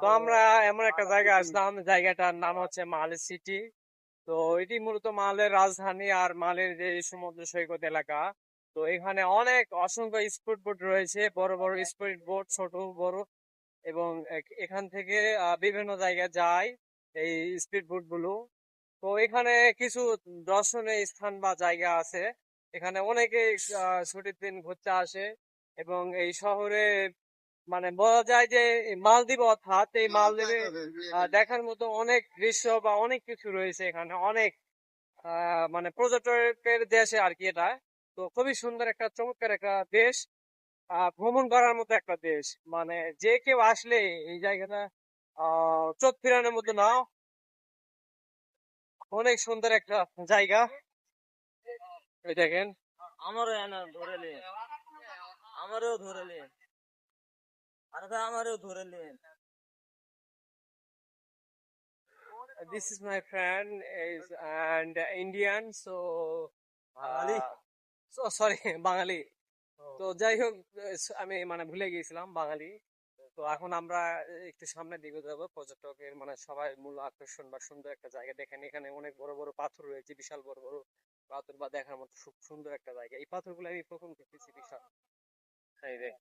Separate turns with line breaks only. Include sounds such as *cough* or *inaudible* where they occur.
তো আমরা এমন একটা জায়গা আসলাম জায়গাটার নাম হচ্ছে মাল সিটি তো এটি মূলত মালের রাজধানী আর মালের যে সমুদ্র সৈকত এলাকা। তো এখানে অনেক অসংখ্য স্পিড বোট রয়েছে বড় বড় স্পিড বোট ছোট বড় এবং এখান থেকে বিভিন্ন জায়গায় যায় এই স্পিড বোটগুলো। তো এখানে কিছু দর্শনীয় স্থান বা জায়গা আছে। এখানে অনেকে ছুটির দিন ঘুরতে আসে এবং এই শহরে মানে বলা যায় যে মালদ্বীপ অর্থাৎ এই মালদ্বীপে দেখার মতো অনেক দৃশ্য বা অনেক কিছু রয়েছে এখানে অনেক মানে পর্যটকের দেশে আর কি এটা। তো খুবই সুন্দর একটা চমৎকার একটা দেশ ভ্রমণ করার মতো একটা দেশ। মানে যে কেউ আসলে এই জায়গাটা আহ চোখ ফিরানোর মতো না। অনেক সুন্দর একটা জায়গা। এই দেখেন।
আমারও ধরে লে আমারও ধরে লে আমারও ধরে
this is my friend is and Indian so
Bangali?
So sorry *laughs* Bangali. তো যাই হোক আমি মানে ভুলে গিয়েছিলাম বাঙালি। তো এখন আমরা একটু সামনের দিকে যাব পর্যটকের মানে সবাই মূল আকর্ষণ বা সুন্দর একটা জায়গা। দেখেন এখানে অনেক বড় বড় পাথর রয়েছে বিশাল বড় বড় পাথর বা দেখার মতো খুব সুন্দর একটা জায়গা। এই পাথরগুলো আমি প্রথম দেখতেছি বিশাল। এই দেখ